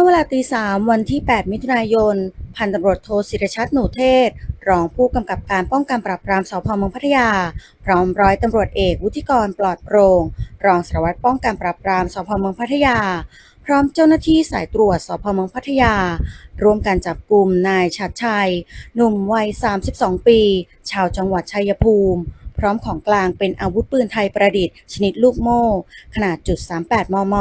เมื่อเวลาตีสามวันที่ 8 มิถุนายน พันตำรวจโทศิรชัดหนูเทศ รองผู้กำกับการป้องกันปราบปรามสพเมืองพัทยา พร้อมร้อยตำรวจเอกวุฒิกรปลอดโปร่งรองสารวัตรป้องกันปราบปรามสพเมืองพัทยา พร้อมเจ้าหน้าที่สายตรวจสพเมืองพัทยา ร่วมกันจับกลุ่มนายชัดชัย หนุ่มวัย 32 ปี ชาวจังหวัดชัยภูมิพร้อมของกลางเป็นอาวุธปืนไทยประดิษฐ์ ชนิดลูกโม่ ขนาดจุด 38 มม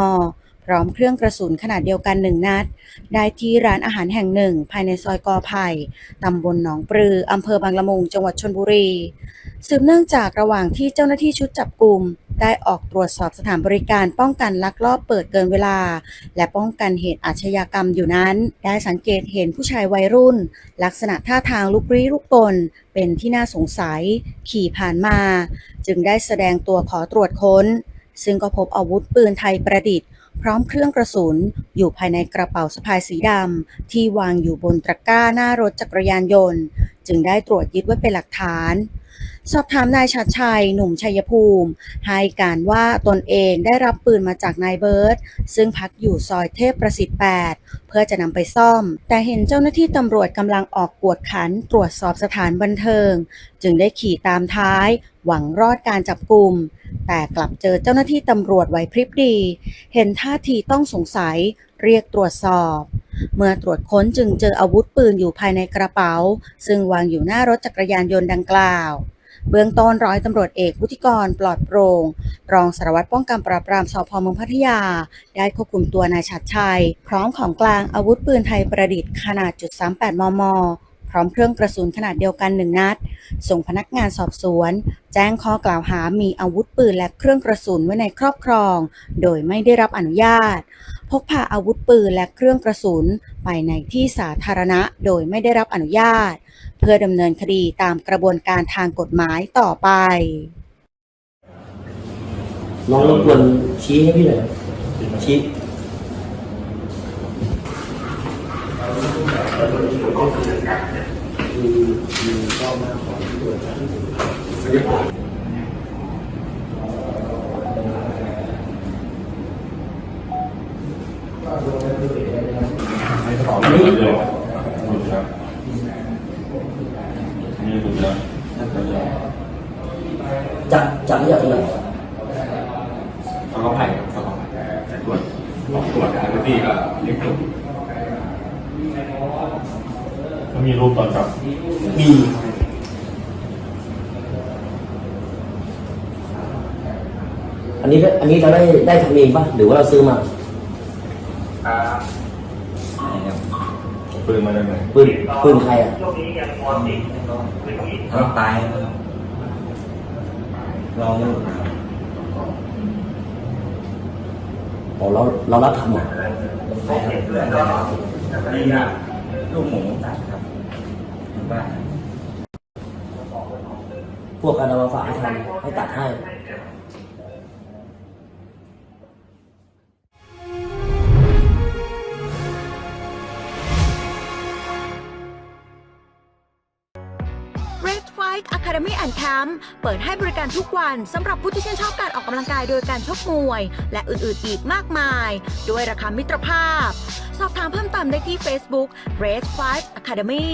ร้อมเครื่องกระสุนขนาดเดียวกันหนึ่งนัด ได้ที่ร้านอาหารแห่งหนึ่ง ภายในซอยกอไผ่ตำบลหนองปลืออำเภอบางละมุงจังหวัดชนบุรี สืบเนื่องจากระหว่างที่เจ้าหน้าที่ชุดจับกลุ่มได้ออกตรวจสอบสถานบริการป้องกันลักลอบเปิดเกินเวลา และป้องกันเหตุอาชญากรรมอยู่นั้น ได้สังเกตเห็นผู้ชายวัยรุ่น ลักษณะท่าทางลุกลี้ลุกตน เป็นที่น่าสงสัย ขี่ผ่านมา จึงได้แสดงตัวขอตรวจค้น ซึ่งก็พบอาวุธปืนไทยประดิษฐ์ พร้อมเครื่องกระสุนอยู่ภายในกระเป๋าสะพายสีดำที่วางอยู่บนตะกร้าหน้ารถจักรยานยนต์ จึงได้ตรวจยึดไว้เป็นหลักฐาน สอบถามนายชัดชัย หนุ่มชัยภูมิ ให้การว่าตนเองได้รับปืนมาจากนายเบิร์ตซึ่งพักอยู่ซอยเทพประสิทธิ์ 8 เพื่อจะนำไปซ่อม แต่เห็นเจ้าหน้าที่ตำรวจกำลังออกกวดขันตรวจสอบสถานบันเทิง จึงได้ขี่ตามท้าย หวังรอดการจับกลุ่ม แต่กลับเจอเจ้าหน้าที่ตำรวจไหวพริบดี เห็นท่าทีต้องสงสัย เรียกตรวจสอบเมื่อตรวจค้นจึงเจออาวุธปืนอยู่ภายในกระเป๋า ซึ่งวางอยู่หน้ารถจักรยานยนต์ดังกล่าว เบื้องต้นร้อยตำรวจเอกวุฒิกรปลอดโปร่งรองสารวัตรป้องกันปราบปรามสพเมืองพัทยา ได้ควบคุมตัวนายชัดชัย พร้อมของกลางอาวุธปืนไทยประดิษฐ์ขนาดจุด38มม พร้อมเครื่องกระสุนขนาดเดียวกันหนึ่งนัด ส่งพนักงานสอบสวน แจ้งข้อกล่าวหามีอาวุธปืนและเครื่องกระสุนไว้ในครอบครอง โดยไม่ได้รับอนุญาต พกพาอาวุธปืนและเครื่องกระสุนไปในที่สาธารณะโดยไม่ได้รับอนุญาต เพื่อดำเนินคดีตามกระบวนการทางกฎหมายต่อไป น้องรบกวนชี้ให้พี่หน่อยชี้อันนี้ จับจับไม่จากตรงไหนเขาก็ไปเขาก็ไปตรวจตรวจการที่ก็เรียกตรวจเขามีรูปตอนจับมีอันนี้อันนี้เราได้ได้ทำเองป่ะหรือว่าเราซื้อมา ปืนมาจากไหนปืนปืนใครอะเขาตายลองดูอ๋อเราเรารับทำอะไปให้เพื่อนก็นี่นะลูกหมูตัดครับที่บ้านพวกการเอามาฝากให้ทำให้ตัดให้ Red Fight Academy and Camp เปิดให้บริการทุกวันสำหรับผู้ที่ชื่นชอบการออกกำลังกายโดยการชกมวย และอื่นๆอีกมากมาย ด้วยราคามิตรภาพ สอบถามเพิ่มเติมได้ที่ Facebook Red Fight Academy